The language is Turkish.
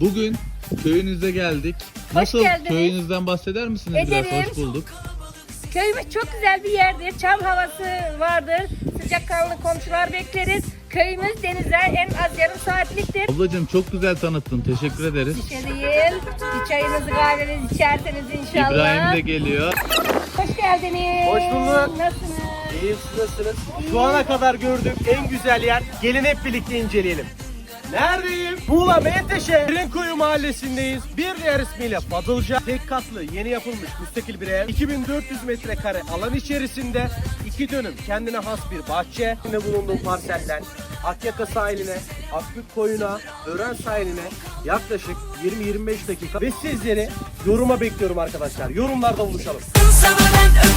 Bugün köyünüze geldik. Nasıl geldiniz. köyünüzden bahseder misiniz biraz? Ederim. Hoş bulduk. Köyümüz çok güzel bir yerdir. Çam havası vardır. Sıcakkanlı komşular bekleriz. Köyümüz denize en az yarım saatliktir. Ablacığım çok güzel tanıttın. Teşekkür ederiz. Bir şey değil. Bir çayınızı kahvenizi içerseniz inşallah. İbrahim de geliyor. Hoş geldiniz. Hoş bulduk. Nasılsınız? İyiyim siz nasılsınız? Şu ana kadar gördüğüm en güzel yer. Gelin hep birlikte inceleyelim. Neredeyim? Muğla Menteşe Rinkoyu mahallesindeyiz. Bir diğer ismiyle Fadılca. Tek katlı yeni yapılmış müstakil bir ev. 2400 metrekare alan içerisinde iki dönüm kendine has bir bahçe. İçinde bulunduğum parselden Akyaka sahiline, Akbük koyuna, Ören sahiline yaklaşık 20-25 dakika. Ve sizleri yoruma bekliyorum arkadaşlar. Yorumlarda buluşalım. Sana ben